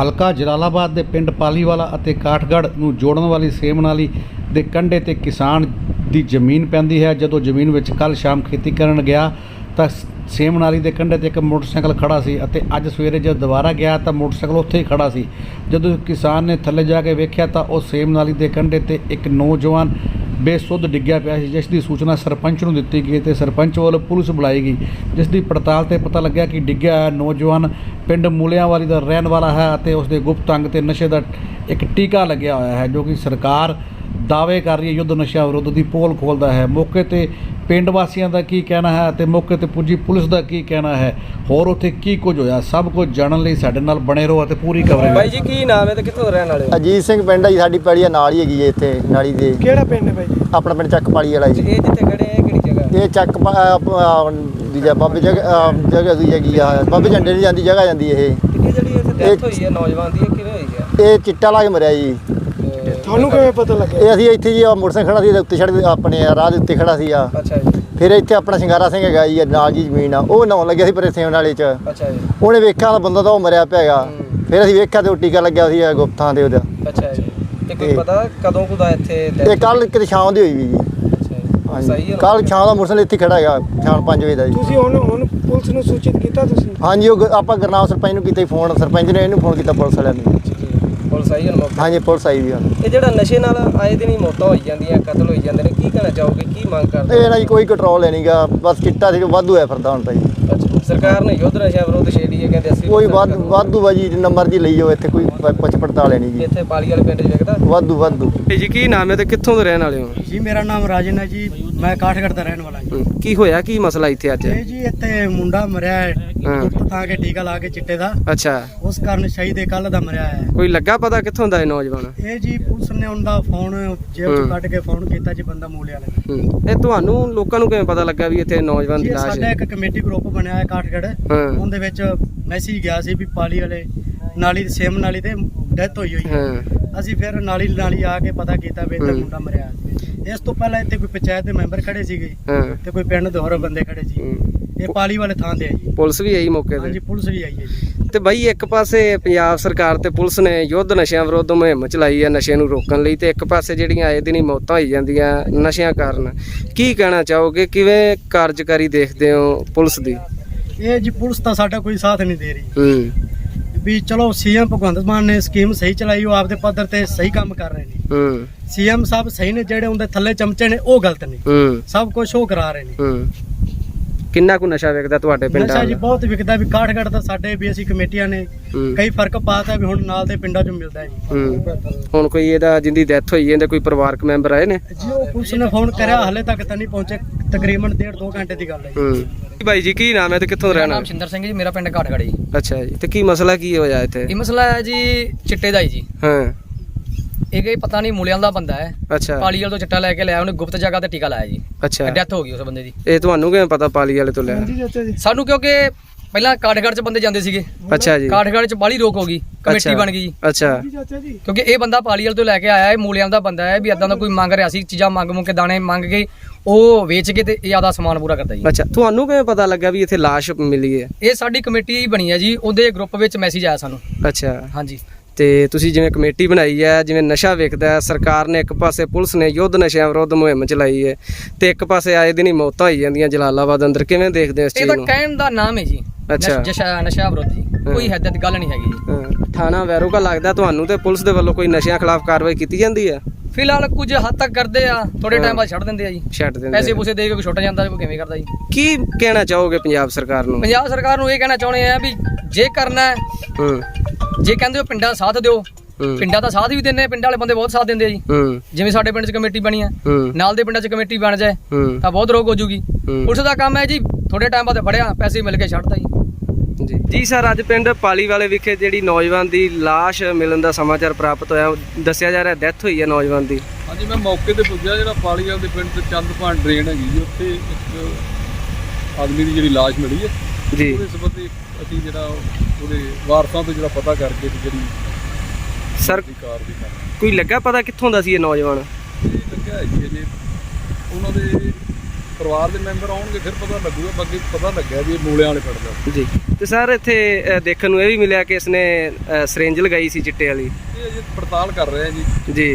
ਹਲਕਾ ਜਲਾਲਾਬਾਦ ਦੇ ਪਿੰਡ ਪਾਲੀਵਾਲਾ ਅਤੇ ਕਾਠਗੜ੍ਹ ਨੂੰ ਜੋੜਨ ਵਾਲੀ ਸੇਮ ਨਾਲੀ ਦੇ ਕੰਢੇ ਤੇ ਕਿਸਾਨ ਦੀ ਜ਼ਮੀਨ ਪੈਂਦੀ ਹੈ। ਜਦੋਂ ਜ਼ਮੀਨ ਵਿੱਚ ਕੱਲ ਸ਼ਾਮ ਖੇਤੀ ਕਰਨ ਗਿਆ ਤਾਂ ਸ- ਸੇਮ ਨਾਲੀ ਦੇ ਕੰਢੇ ਤੇ ਇੱਕ ਮੋਟਰਸਾਈਕਲ ਖੜਾ ਸੀ ਅਤੇ ਅੱਜ ਸਵੇਰੇ ਜਦ ਦੁਬਾਰਾ ਗਿਆ ਤਾਂ ਮੋਟਰਸਾਈਕਲ ਉੱਥੇ ਹੀ ਖੜਾ ਸੀ। ਜਦੋਂ ਕਿਸਾਨ ਨੇ ਥੱਲੇ ਜਾ ਕੇ ਵੇਖਿਆ ਤਾਂ ਉਹ ਸੇਮ ਨਾਲੀ ਦੇ ਕੰਢੇ ਤੇ ਇੱਕ ਨੌਜਵਾਨ ਬੇਸੁੱਧ ਡਿੱਗਿਆ ਪਿਆ ਸੀ, ਜਿਸ ਦੀ ਸੂਚਨਾ ਸਰਪੰਚ ਨੂੰ ਦਿੱਤੀ ਗਈ ਤੇ ਸਰਪੰਚ ਵੱਲੋਂ ਪੁਲਿਸ ਬੁਲਾਈ ਗਈ, ਜਿਸ ਦੀ ਪੜਤਾਲ ਤੇ ਪਤਾ ਲੱਗਿਆ ਕਿ ਡਿੱਗਿਆ ਹੋਇਆ ਨੌਜਵਾਨ ਪਿੰਡ ਮੂਲਿਆਂਵਾਲੀ ਦਾ ਰਹਿਣ ਵਾਲਾ ਹੈ ਅਤੇ ਉਸ ਦੇ ਗੁਪਤ ਅੰਗ ਤੇ ਨਸ਼ੇ ਦਾ ਇੱਕ ਟੀਕਾ ਲੱਗਿਆ ਹੋਇਆ ਹੈ, ਜੋ ਕਿ ਸਰਕਾਰ ਦਾਅਵੇ ਕਰ ਰਹੀ ਹੈ ਯੁੱਧ ਨਸ਼ਾ ਵਿਰੁੱਧ ਦੀ ਪੋਲ ਖੋਲਦਾ ਹੈ। ਮੌਕੇ ਤੇ ਪਿੰਡ ਵਾਸੀਆਂ ਦਾ ਕੀ ਕਹਿਣਾ ਹੈ ਅਤੇ ਮੌਕੇ ਤੇ ਪੁੱਜੀ ਪੁਲਿਸ ਦਾ ਕੀ ਕਹਿਣਾ ਹੈ? ਹੋਰ ਉੱਥੇ ਕੀ ਕੁਝ ਹੋਇਆ? ਸਭ ਕੁਝ ਜਾਣਨ ਲਈ ਸਾਡੇ ਨਾਲ ਬਣੇ ਰਹੋ ਅਤੇ ਪੂਰੀ ਬਾਈ ਕਵਰੇਜ ਜੀ ਕੀ ਨਾਮ ਹੈ ਤੇ ਕਿੱਥੋਂ ਰਹਿਣ ਵਾਲੇ ਹੋ? ਅਜੀਤ ਸਿੰਘ ਪਿੰਡ ਜੀ ਸਾਡੀ ਪੈੜੀ ਆ ਨਾਲ ਹੀ ਹੈਗੀ ਜੀ ਇੱਥੇ ਨਾਲੀ ਦੇ। ਕਿਹੜਾ ਪਿੰਡ ਹੈ ਬਾਈ ਜੀ? ਆਪਣਾ ਪਿੰਡ ਚੱਕਪਾਲੀ ਵਾਲਾ ਜੀ। ਇਹ ਜਿੱਥੇ ਖੜੇ ਆ ਇਹ ਕਿਹੜੀ ਜਗ੍ਹਾ ਇਹ ਚੱਕ ਪ- ਅਹ ਅਹ ਦੂਜਾ ਬਾਬੇ ਜਗ੍ਹਾ ਅਹ ਜਗ੍ਹਾ ਦੂਜੀ ਹੈਗੀ ਆ। ਬਾਬੇ ਝੰਡੇ ਨਹੀਂ ਜਾਂਦੀ ਜਗ੍ਹਾ ਜਾਂਦੀ ਇਹ। ਤੇ ਇਹ ਜਿਹੜੀ ਇੱਥੇ ਡੈਥ ਹੋਈ ਹੈ ਨੌਜਵਾਨ ਦੀ ਇਹ ਕਿਵੇਂ ਹੋਈ ਹੈ ਇਹ ਚਿੱਟਾ ਲਾ ਕੇ ਮਰਿਆ ਜੀ। ਤੇ- ਤੁਹਾਨੂੰ ਕਿਵੇਂ ਪਤਾ ਲੱਗਿਆ? ਇਹ ਅਸੀਂ ਇੱਥੇ ਜੀ ਆ ਮੋਟਰਸਾਈਕਲ ਖੜਾ ਸੀ ਇਹਦੇ ਉੱਤੇ ਛੜ ਆਪਣੇ ਰਾਹ ਦੇ ਉੱਤੇ ਖੜਾ ਸੀ ਆ ਅੱਛਾ ਜੀ। ਫਿਰ ਇੱਥੇ ਆਪਣਾ ਸ਼ਿੰਗਾਰਾ ਸਿੰਘ ਹੈਗਾ ਜੀ ਨਾਲ ਜੀ ਜ਼ਮੀਨ ਆ ਉਹ ਨਹਾਉਣ ਲੱਗਿਆ ਸੀ ਪਰੇ ਸੇਵ ਨਾਲੇ ਚ। ਅੱਛਾ ਜੀ। ਉਹਨੇ ਵੇਖਿਆ ਤਾਂ ਬੰਦਾ ਤਾਂ ਉਹ ਮਰਿਆ ਪਿਆ ਹੈਗਾ। ਫਿਰ ਅਸੀਂ ਵੇਖਿਆ ਤੇ ਉਹ ਟੀਕਾ ਲੱਗਿਆ ਸੀ ਆ ਗੁਪਤਾਂ ਦੇ ਉਹਦਾ। ਅੱਛਾ ਜੀ। ਤੇ ਕੋਈ ਤੇ- ਪਤਾ ਕਦੋਂ ਕੁ ਦਾ ਇੱਥੇ death ਕੱਲ ਕਿਤੇ ਸ਼ਾਮ ਦੀ ਹੋਈ ਵੀ ਜੀ। ਅੱਛਾ ਜੀ। ਸਹੀ ਹੈ ਨਾ? ਕੱਲ ਸ਼ਾਮ ਦਾ ਮੋਟਰਸਾਈਕਲ ਇੱਥੇ ਖੜਾ ਹੈਗਾ ਸ਼ਾਮ 5 ਵਜੇ ਦਾ ਜੀ। ਤੁਸੀਂ ਹੁਣ ਹੁਣ ਪੁਲਿਸ ਨੂੰ ਸੂਚਿਤ ਕੀਤਾ ਤੁਸੀਂ? ਹਾਂਜੀ ਉਹ ਗ- ਆਪਾਂ ਗਰਨਾਮ ਸਰਪੰਚ ਨੂੰ ਕੀਤਾ ਸੀ ਫੋਨ ਸਰਪੰਚ ਨੇ ਇਹਨੂੰ ਫੋਨ ਕੀਤਾ ਪੁਲਿਸ ਵਾਲਿਆਂ ਨੂੰ। ਜੀ। ਪੁਲਿਸ ਆਈ ਹੈ ਮੌਕੇ ਹਾਂਜੀ ਪੁਲਿਸ ਆਈ ਵੀ ਆ ਇਹ ਜਿਹੜਾ ਨਸ਼ੇ ਨਾਲ ਆਏ ਦਿਨ ਹੀ ਮੌਤਾਂ ਹੋਈ ਜਾਂਦੀਆਂ ਕਤਲ ਹੋਈ ਜਾਂਦੇ ਨੇ ਕੀ ਕਹਿਣਾ ਚਾਹੋਗੇ ਕੀ ਮੰਗ ਕਰਦੇ ਇਹ ਨਾ ਜੀ ਕੋਈ ਕੰਟਰੋਲ ਨਹੀਂਗਾ ਬਸ ਚਿੱਟਾ ਸੀ ਵਾਧੂ ਹੈ ਫਿਰਦਾ ਹੁਣ ਤਾਂ ਜੀ। ਅੱਛਾ ਸਰਕਾਰ ਨੇ ਯੁੱਧ ਨਸ਼ਾ ਵਿਰੋਧ ਛੇੜੀ ਹੈ ਕਹਿੰਦੇ ਅਸੀਂ ਕੋਈ ਵਾਧ- ਵਾਧੂ ਵਾ ਜੀ ਜਿੰਨਾ ਮਰਜ਼ੀ ਲਈ ਜਾਓ ਇੱਥੇ ਕੋਈ ਪ- ਪੁੱਛ ਪੜਤਾਲ ਨਹੀਂ ਜੀ। ਇੱਥੇ ਪਾਲੀ ਵਾਲੇ ਪਿੰਡ 'ਚ ਵਿਕਦਾ ਵਾਧੂ ਵਾਧੂ। ਜੀ ਕੀ ਨਾਮ ਹੈ ਤੇ ਕਿੱਥੋਂ ਦੇ ਰਹਿਣ ਵਾਲੇ ਹੋ? ਜੀ ਮੇਰਾ ਨਾਮ ਰਾਜਨ ਹੈ ਜੀ ਮੈਂ ਕਾਠਗੜ੍ਹ ਦਾ ਰਹਿਣ ਵਾਲਾ ਜੀ। ਕੀ ਹੋਇਆ ਕੀ ਮਸਲਾ ਇੱਥੇ ਅੱਜ? ਇਹ ਜੀ ਇੱਥੇ ਮੁੰਡਾ ਮਰਿਆ ਹੈ ਹਾਂ। ਗੁਪਤ ਥਾਂ ਕੇ ਟੀਕਾ ਲਾ ਕੇ ਚਿੱਟੇ ਦਾ। ਅੱਛਾ। ਉਸ ਕਾਰਨ ਸ਼ਹੀਦ ਇਹ ਕੱਲ ਦਾ ਮਰਿਆ ਹੈ ਕੋਈ ਲੱਗਾ ਪਤਾ ਕਿੱਥੋਂ ਦਾ ਇਹ ਨੌਜਵਾਨ ਇਹ ਜੀ ਪੁਲਿਸ ਨੇ ਉਹਦਾ ਫੋਨ ਜੇਬ। ਚੋਂ ਕੱਢ ਕੇ ਫੋਨ ਕੀਤਾ ਜੀ ਬੰਦਾ ਮੂਲੇ ਵਾਲਾ ਹੂੰ। ਇਹ ਤੁਹਾਨੂੰ ਲੋਕਾਂ ਨੂੰ ਕਿਵੇਂ ਪਤਾ ਲੱਗਾ ਵੀ ਇੱਥੇ ਨੌਜਵਾਨ ਜੀ ਦੀ ਇਹ ਲਾਸ਼ ਸਾਡਾ ਹੈ ਇੱਕ ਕਮੇਟੀ ਗਰੁੱਪ ਬਣਿਆ ਹੈ ਕਾਠਗੜ੍ਹ ਹਾਂ ਉਹਦੇ ਵਿੱਚ ਮੈਸੇਜ ਗਿਆ ਸੀ ਵੀ ਪਾਲੀ ਵਾਲੇ ਨਾਲੀ ਸੇਮ ਨਾਲੀ ਤੇ ਡੈਥ ਹੋਈ ਹੋਈ ਹੈ ਹਾਂ ਅਸੀਂ ਫਿਰ ਨਾਲੀ ਨਾਲੀ ਆ ਕੇ ਪਤਾ ਕੀਤਾ ਵੀ ਇੱਥੇ ਹੂੰ। ਮੁੰਡਾ ਮਰਿਆ ਹੈ। ਇਸ ਤੋਂ ਪਹਿਲਾਂ ਇੱਥੇ ਕੋਈ ਪੰਚਾਇਤ ਦੇ ਮੈਂਬਰ ਖੜੇ ਸੀਗੇ ਹਾਂ ਤੇ ਕੋਈ ਪਿੰਡ ਦੇ ਹੋਰ ਬੰਦੇ ਖੜੇ ਸੀ ਹੂੰ। ਇਹ ਪਾਲੀ ਵਾਲੇ ਥਾਂ ਤੇ ਹੈ ਜੀ। ਪੁਲਿਸ ਵੀ ਆਈ ਮੌਕੇ ਹਾਂਜੀ ਤੇ ਪੁਲਿਸ ਵੀ ਆਈ ਹੈ ਜੀ। ਤੇ ਬਾਈ ਇੱਕ ਪਾਸੇ ਪੰਜਾਬ ਸਰਕਾਰ ਤੇ ਪੁਲਿਸ ਨੇ ਯੁੱਧ ਨਸ਼ਿਆਂ ਵਿਰੁੱਧ ਮੁਹਿੰਮ ਚਲਾਈ ਹੈ ਨਸ਼ੇ ਨੂੰ ਰੋਕਣ ਲਈ ਤੇ ਇੱਕ ਪਾਸੇ ਜਿਹੜੀਆਂ ਆਏ ਦਿਨੀ ਮੌਤਾਂ ਹੋਈ ਜਾਂਦੀਆਂ ਨਸ਼ਿਆਂ ਕਾਰਨ। ਕੀ ਕਹਿਣਾ ਚਾਹੋਗੇ? ਕਿਵੇਂ ਕਾਰਜਕਾਰੀ ਦੇਖਦੇ ਹੋ ਪੁਲਿਸ ਦੀ? ਇਹ ਜੀ ਪੁਲਿਸ ਤਾਂ ਸਾਡਾ ਕੋਈ ਸਾਥ ਨਹੀਂ ਦੇ ਰਹੀ। ਹੂੰ। ਵੀ ਚਲੋ ਸੀਐਮ ਭਗਵੰਤ ਮਾਨ ਨੇ ਸਕੀਮ ਸਹੀ ਚਲਾਈ ਉਹ ਆਪਦੇ ਪੱਧਰ ਤੇ ਸਹੀ ਕੰਮ ਕਰ ਰਹੇ ਨੇ। ਹੂੰ। ਸੀਐਮ ਸਾਹਿਬ ਸਹੀ ਨੇ ਜਿਹੜੇ ਉਹਦੇ ਥੱਲੇ ਚਮਚੇ ਨੇ ਉਹ ਗਲਤ ਨੇ। ਹੂੰ। ਸਭ ਕੁਝ ਉਹ ਕਰਾ ਰਹੇ ਨੇ। ਹੂੰ। ਕਿੰਨਾ ਕੁ ਨਸ਼ਾ ਵੇਖਦਾ ਤੁਹਾਡੇ ਨਸ਼ਾ ਪਿੰਡਾਂ ਜੀ ਦਾ? ਬਹੁਤ ਵਿਕਦਾ ਵੀ ਕਾਠਗੜ੍ਹ ਤਾਂ ਸਾਡੇ ਵੀ ਅਸੀਂ ਕਮੇਟੀਆਂ ਨੇ ਹੂੰ। ਕਈ ਫ਼ਰਕ ਪਾਤਾ ਵੀ ਹੁਣ ਨਾਲ ਦੇ ਪਿੰਡਾਂ 'ਚੋਂ ਮਿਲਦਾ ਹੈ। ਜੀ ਹੂੰ। ਹੁਣ ਕੋਈ ਇਹਦਾ ਜਿੰਦੀ ਡੈਥ ਹੋਈ ਹੈ ਇਹਦੇ ਕੋਈ ਪਰਿਵਾਰਕ ਮੈਂਬਰ ਆਏ ਨੇ? ਜੀ ਉਹ ਪੁਲਿਸ ਨੇ ਫੋਨ ਕਰਿਆ ਹਲੇ ਤੱਕ ਤਾਂ ਨਹੀਂ ਪਹੁੰਚੇ। ਤਕਰੀਬਨ 1.5 2 ਘੰਟੇ ਦੀ ਗੱਲ ਹੈ ਜੀ। ਹੂੰ। ਭਾਈ ਜੀ ਕੀ ਨਾਮ ਹੈ ਤੇ ਕਿੱਥੋਂ ਮੇਰਾ ਰਹਿਣਾ ਨਾਮ ਸ਼ਿੰਦਰ ਸਿੰਘ ਜੀ ਮੇਰਾ ਪਿੰਡ ਘਾਟਗੜੀ ਅੱਛਾ ਜੀ ਤੇ ਕੀ ਮਸਲਾ ਕੀ ਹੋਇਆ ਇੱਥੇ? ਇਹ ਮਸਲਾ ਹੈ ਜੀ ਚਿੱਟੇ ਦਾ ਹੀ ਜੀ। ਹਾਂ। ਇਹ ਕੋਈ ਪਤਾ ਨਹੀਂ ਮੂਲਿਆਂ ਦਾ ਬੰਦਾ ਹੈ। ਅੱਛਾ। ਪਾਲੀ ਵਾਲ ਤੋਂ ਚਿੱਟਾ ਲੈ ਕੇ ਲਿਆ ਉਹਨੇ ਗੁਪਤ ਜਗ੍ਹਾ ਤੇ ਟੀਕਾ ਲਾਇਆ ਜੀ। ਅੱਛਾ। ਡੈਥ ਹੋ ਗਈ ਉਸ ਬੰਦੇ ਦੀ। ਇਹ ਤੁਹਾਨੂੰ ਕਿਵੇਂ ਪਤਾ ਪਾਲੀ ਵਾਲੇ ਤੋਂ ਲਿਆ? ਹਾਂਜੀ ਚਾਚਾ ਜੀ। ਸਾਨੂੰ ਕਿਉਂਕਿ ਪਹਿਲਾਂ ਕਾਠਗੜ੍ਹ ਚ ਬੰਦੇ ਜਾਂਦੇ ਸੀਗੇ। ਅੱਛਾ ਜੀ। ਕਾਠਗੜ੍ਹ ਚ ਬਾਲੀ ਰੋਕ ਹੋ ਗਈ ਕਮੇਟੀ। ਬਣ ਗਈ ਜੀ। ਅੱਛਾ। ਜੀ ਚਾਚਾ ਜੀ। ਕਿਉਂਕਿ ਇਹ ਬੰਦਾ ਪਾਲੀ ਵਾਲ ਤੋਂ ਲੈ ਕੇ ਆਇਆ ਹੈ ਮੂਲਿਆਂ ਦਾ ਬੰਦਾ ਹੈ ਵੀ ਇਦਾਂ ਦਾ ਕੋਈ ਮੰਗ ਰਿਹਾ ਸੀ ਚੀਜ਼ਾਂ ਮੰਗ ਮੁੰਗ ਕੇ ਦਾਣੇ ਮੰਗ ਕੇ ਉਹ ਵੇਚ ਕੇ ਤੇ ਇਹ ਆਦਾ ਸਮਾਨ ਪੂਰਾ ਕਰਦਾ ਜੀ। ਅੱਛਾ ਤੁਹਾਨੂੰ ਕਿਵੇਂ ਪਤਾ ਲੱਗਾ ਵੀ ਇੱਥੇ ਲਾਸ਼ ਮਿਲੀ ਹੈ? ਇਹ ਸਾਡੀ ਕਮੇਟੀ ਹੀ ਬਣੀ ਹੈ ਜੀ ਉਹਦੇ ਗਰੁੱਪ ਵਿੱਚ ਮੈਸੇਜ ਆਇਆ ਸਾਨੂੰ। ਅੱਛਾ। ਹਾਂਜੀ। ਤੇ ਤੁਸੀਂ ਜਿਵੇਂ ਕਮੇਟੀ ਬਣਾਈ ਹੈ ਜਿਵੇਂ ਨਸ਼ਾ ਵੇਚਦਾ ਹੈ ਸਰਕਾਰ ਨੇ ਇੱਕ ਪਾਸੇ ਪੁਲਿਸ ਨੇ ਯੁੱਧ ਨਸ਼ਿਆਂ ਵਿਰੁੱਧ ਮੁਹਿੰਮ ਚਲਾਈ ਹੈ ਤੇ ਇੱਕ ਪਾਸੇ ਆਏ ਦਿਨ ਹੀ ਮੌਤਾਂ ਹੋਈ ਜਾਂਦੀਆਂ ਜਲਾਲਾਬਾਦ ਅੰਦਰ। ਕਿਵੇਂ ਦੇਖਦੇ ਹੋ ਇਸ ਇਹ ਚੀਜ਼ ਤਾਂ ਨੂੰ? ਕਹਿਣ ਦਾ ਨਾਮ ਹੈ ਜੀ ਅੱਛਾ। ਨਸ਼- ਨਸ਼ਾ ਵਿਰੋਧ। ਕੋਈ ਹੱਦ ਦੀ ਗੱਲ ਨਹੀਂ ਹੈਗੀ ਜੀ। ਥਾਣਾ ਵੈਰੋਗਾ ਲੱਗਦਾ ਤੁਹਾਨੂੰ ਤੇ ਪੁਲਿਸ ਦੇ ਵੱਲੋਂ ਕੋਈ ਨਸ਼ਿਆਂ ਖਿਲਾਫ ਕਾਰਵਾਈ ਕੀਤੀ ਜਾਂਦੀ ਹੈ? ਫਿਲਹਾਲ ਕੁਝ ਹੱਦ ਤੱਕ ਕਰਦੇ ਆ ਥੋੜੇ ਟਾਈਮ ਬਾਅਦ ਛੱਡ ਦਿੰਦੇ ਆ ਜੀ। ਛੱਡ ਦਿੰਦੇ ਪੈਸੇ। ਪੂਸੇ ਦੇ ਕੇ ਕੋਈ ਛੁੱਟ ਜਾਂਦਾ ਕੋਈ ਕਿਵੇਂ ਕਰਦਾ ਜੀ। ਕੀ ਕਹਿਣਾ ਚਾਹੋਗੇ ਪੰਜਾਬ ਸਰਕਾਰ ਨੂੰ? ਪੰਜਾਬ ਸਰਕਾਰ ਨੂੰ ਇਹ ਕਹਿਣਾ ਚਾਹੁੰਦੇ ਆ ਵੀ ਜੇ ਕਰਨਾ ਹੂੰ। ਜੇ ਕਹਿੰਦੇ ਹੋ ਪਿੰਡਾਂ ਦਾ ਸਾਥ ਦਿਓ ਪਿੰਡਾਂ ਦਾ ਸਾਥ ਵੀ ਦਿੰਦੇ ਆ ਪਿੰਡਾਂ ਵਾਲੇ ਬੰਦੇ ਬਹੁਤ ਸਾਥ ਦਿੰਦੇ ਆ ਜੀ। ਜਿਵੇਂ ਸਾਡੇ ਪਿੰਡ 'ਚ ਕਮੇਟੀ ਬਣੀ ਆ ਨਾਲ ਦੇ ਪਿੰਡਾਂ 'ਚ ਕਮੇਟੀ ਬਣ ਜਾਏ ਤਾਂ ਬਹੁਤ ਰੋਗ ਹੋ ਜੂਗੀ। ਪੁਲਿਸ ਦਾ ਕੰਮ ਹੈ ਜੀ ਥੋੜੇ ਟਾਈਮ ਬਾਅਦ ਫੜਿਆ ਪੈਸੇ ਮਿਲ ਕੇ ਛੱਡਦਾ ਜੀ। ਜੀ। ਜੀ ਸਰ ਅੱਜ ਪਿੰਡ ਪਾਲੀ ਵਾਲੇ ਵਿਖੇ ਜਿਹੜੀ ਨੌਜਵਾਨ ਦੀ ਲਾਸ਼ ਮਿਲਣ ਦਾ ਸਮਾਚਾਰ ਪ੍ਰਾਪਤ ਹੋਇਆ ਦੱਸਿਆ ਜਾ ਰਿਹਾ ਡੈਥ ਹੋਈ ਹੈ ਨੌਜਵਾਨ ਦੀ। ਹਾਂਜੀ ਮੈਂ ਮੌਕੇ ਤੇ ਪੁੱਜਿਆ ਜਿਹੜਾ ਪਾਲੀਵਾਲ ਦੇ ਪਿੰਡ ਤੇ ਚੰਦਪਾਨ ਡਰੇਨ ਹੈਗੀ ਜੀ ਉੱਥੇ ਇੱਕ ਆਦਮੀ ਦੀ ਜਿਹੜੀ ਲਾਸ਼ ਮਿਲੀ ਹੈ। ਜੀ। ਉਹਦੇ ਸੰਬੰਧੀ ਅਸੀਂ ਜਿਹੜਾ ਉਹਦੇ ਵਾਰਸਾਂ ਤੋਂ ਜਿਹੜਾ ਪਤਾ ਕਰਕੇ ਤੇ ਜਿਹੜੀ ਸਰ ਦੀ ਕਾਰ ਦੀ ਕਰ ਕੋਈ ਲੱਗਾ ਪਤਾ ਕਿੱਥੋਂ ਦਾ ਸੀ ਇਹ ਨੌਜਵਾਨ? ਇਹ ਲੱਗਿਆ ਹੈ ਜੀ। ਅਜੇ ਉਹਨਾਂ ਦੇ ਪਰਿਵਾਰ ਦੇ ਮੈਂਬਰ ਆਉਣਗੇ ਫਿਰ ਪਤਾ ਲੱਗੂਗਾ। ਬਾਕੀ ਪਤਾ ਲੱਗਿਆ ਵੀ ਇਹ ਮੂਲਿਆਂ ਵਾਲੇ ਪਿੰਡ ਦਾ। ਜੀ। ਤੇ ਸਰ ਇੱਥੇ ਅ, ਦੇਖਣ ਨੂੰ ਇਹ ਵੀ ਮਿਲਿਆ ਕਿ ਇਸਨੇ ਅ, ਸਿਰਿੰਜ ਲਗਾਈ ਸੀ ਚਿੱਟੇ ਵਾਲੀ। ਇਹ ਅਜੇ ਪੜਤਾਲ ਕਰ ਰਹੇ ਆ ਜੀ। ਜੀ।